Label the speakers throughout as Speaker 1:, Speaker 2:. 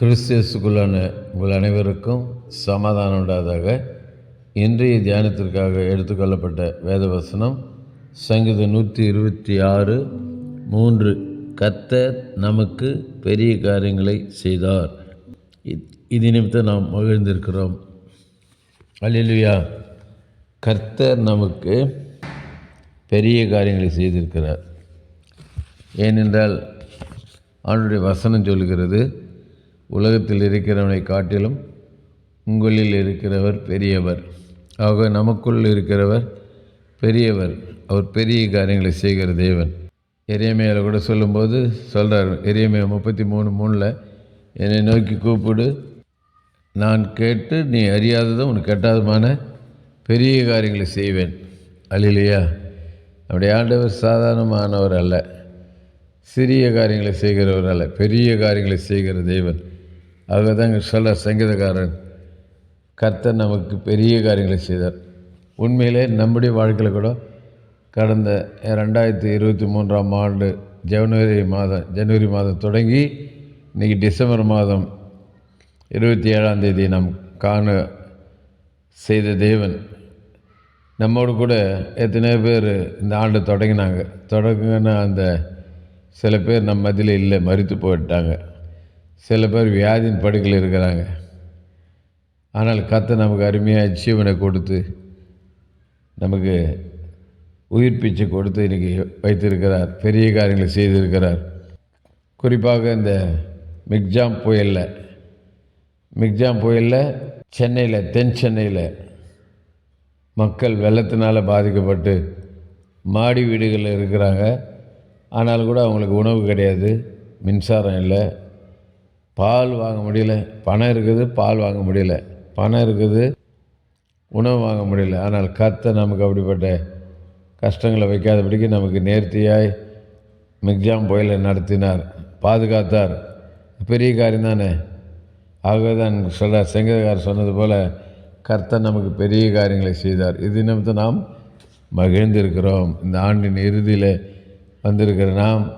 Speaker 1: கிறிஸ்தியஸுக்குள்ளான உங்கள் அனைவருக்கும் சமாதானம் உண்டாதாக இன்றைய தியானத்திற்காக எடுத்துக்கொள்ளப்பட்ட வேதவசனம் சங்கீதம் நூற்றி இருபத்தி ஆறு மூன்று கர்த்தர் நமக்கு பெரிய காரியங்களை செய்தார். இது நிமித்தம் நாம் மகிழ்ந்திருக்கிறோம். அல்லா கர்த்தர் நமக்கு பெரிய காரியங்களை செய்திருக்கிறார். ஏனென்றால் அவனுடைய வசனம் சொல்கிறது உலகத்தில் இருக்கிறவனை காட்டிலும் உங்களில் இருக்கிறவர் பெரியவர். ஆக நமக்குள் இருக்கிறவர் பெரியவர். அவர் பெரிய காரியங்களை செய்கிற தேவன். எரியமையில் கூட சொல்லும்போது சொல்கிறார் எரியமையா முப்பத்தி மூணு மூணில் என்னை நோக்கி கூப்பிடு. நான் கேட்டு நீ அறியாததும் உனக்கு கெட்டாதமான பெரிய காரியங்களை செய்வேன். அல்லையா நம்முடைய ஆண்டவர் சாதாரணமானவர் அல்ல. சிறிய காரியங்களை செய்கிறவர் அல்ல. பெரிய காரியங்களை செய்கிற தேவன். ஆக தான் சொல்ல சங்கீதக்காரன் கர்த்தர் நமக்கு பெரிய காரியங்களை செய்தார். உண்மையிலே நம்முடைய வாழ்க்கையில் கூட கடந்த ரெண்டாயிரத்தி இருபத்தி மூன்றாம் ஆண்டு ஜனவரி மாதம் ஜனவரி மாதம் தொடங்கி இன்றைக்கி டிசம்பர் மாதம் இருபத்தி ஏழாம் தேதி நாம் காண செய்த தேவன். நம்மோடு கூட எத்தனையோ பேர் இந்த ஆண்டு தொடங்கினாங்க. தொடங்கின அந்த சில பேர் நம்ம மதியில் இல்லை மறித்து போயிட்டாங்க. சில பேர் வியாதியின் படுக்கையில் இருக்கிறாங்க. ஆனால் கத்தை நமக்கு அருமையாக ஜீவனை கொடுத்து நமக்கு உயிர்ப்பிச்சு கொடுத்து இன்றைக்கி வைத்திருக்கிறார். பெரிய காரியங்களை செய்திருக்கிறார். குறிப்பாக இந்த மிக்ஜாம் புயலில் மிக்ஜாம் புயலில் சென்னையில் தென் சென்னையில் மக்கள் வெள்ளத்தினால் பாதிக்கப்பட்டு மாடி வீடுகளில் இருக்கிறாங்க. ஆனால் கூட அவங்களுக்கு உணவு கிடையாது மின்சாரம் இல்லை பால் வாங்க முடியல. பணம் இருக்குது பால் வாங்க முடியல. பணம் இருக்குது உணவு வாங்க முடியல. ஆனால் கத்த நமக்கு அப்படிப்பட்ட கஷ்டங்களை வைக்காதபடிக்கு நமக்கு நேர்த்தியாய் மிக்ஜாம் புயலை நடத்தினார் பாதுகாத்தார். பெரிய காரியம் தானே. ஆகவே தான் சொல்ல சங்கீதக்காரர் சொன்னது போல் கர்த்தர் நமக்கு பெரிய காரியங்களை செய்தார். இது நிமித்த நாம் மகிழ்ந்திருக்கிறோம். இந்த ஆண்டின் இறுதியில் வந்திருக்கிற நாம்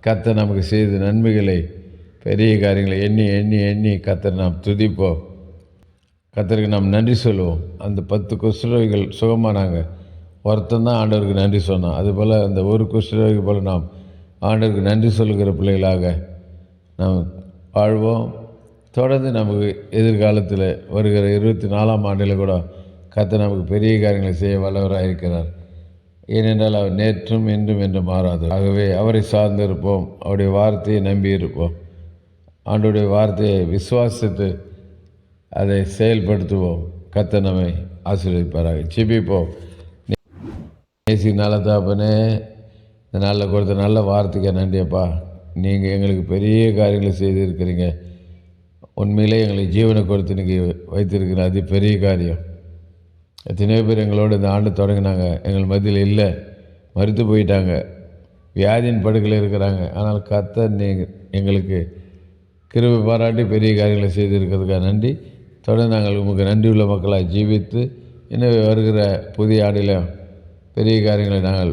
Speaker 1: கர்த்தர் நமக்கு செய்த நன்மைகளை பெரிய காரியங்களை எண்ணி எண்ணி எண்ணி கத்தர் நாம் துதிப்போம். கத்தருக்கு நாம் நன்றி சொல்லுவோம். அந்த பத்து குஷ்டரோகிகள் சுகமானாங்க. ஒருத்தன் தான் ஆண்டவருக்கு நன்றி சொன்னான். அதுபோல் அந்த ஒரு குஷ்டரோகி போல் நாம் ஆண்டவருக்கு நன்றி சொல்லுகிற பிள்ளைகளாக நாம் வாழ்வோம். தொடர்ந்து நமக்கு எதிர்காலத்தில் வருகிற இருபத்தி நாலாம் ஆண்டில் கூட கத்த நமக்கு பெரிய காரியங்களை செய்ய வல்லவராக இருக்கிறார். ஏனென்றால் அவர் நேற்றும் இன்றும் என்று மாறாது ஆகவே அவரை சார்ந்திருப்போம். அவருடைய வார்த்தையை நம்பி இருப்போம். ஆண்டுடைய வார்த்தையை விசுவாசித்து அதை செயல்படுத்துவோம். கத்த நம்மை ஆசீர்வதிப்பாராக. ஜெபிப்போம். நேசி நல்ல தாப்பனே இந்த நாளில் கொடுத்த நல்ல வார்த்தைக்கு நன்றியப்பா நீங்கள் எங்களுக்கு பெரிய காரியங்களை செய்திருக்கிறீங்க. உண்மையிலே எங்களுக்கு ஜீவனை கொடுத்து இன்னைக்கு வைத்திருக்கிற அது பெரிய காரியம். எத்தனையோ பேர் எங்களோடு இந்த ஆண்டு தொடங்கினாங்க. எங்கள் மத்தியில் இல்லை. மறுத்து போயிட்டாங்க. வியாதியின் படுக்கையில் இருக்கிறாங்க. ஆனால் கத்த நீங்கள் எங்களுக்கு கிருபை பாராட்டி பெரிய காரியங்களை செய்திருக்கிறதுக்காக நன்றி. தொடர்ந்து நாங்கள் உமக்கு நன்றி உள்ள மக்களாக ஜீவித்து இன்னும் வருகிற புதிய ஆண்டில் பெரிய காரியங்களை நாங்கள்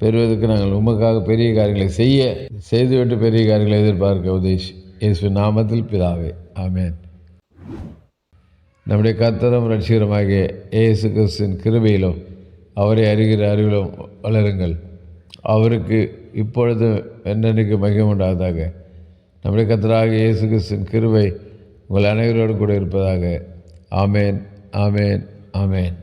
Speaker 1: பெறுவதற்கு நாங்கள் உமக்காக பெரிய காரியங்களை செய்ய செய்துவிட்டு பெரிய காரியங்களை எதிர்பார்க்க உதேஷ் இயேசு நாமத்தில் பிதாவே. ஆமேன். நம்முடைய கர்த்தரும் ரட்சிகரமாகிய இயேசு கிறிஸ்தின் கிருபையிலும் அவரை அறிகிற அறிவிலும் வளருங்கள். அவருக்கு இப்பொழுது என்னென்னைக்கு மகிமுண்டாதாக நம்முடைய கத்தராக இயேசு கிறிஸ்துவின் கிருவை உங்கள் அனைவரோடு கூட இருப்பதாக. ஆமேன் ஆமேன் ஆமேன்.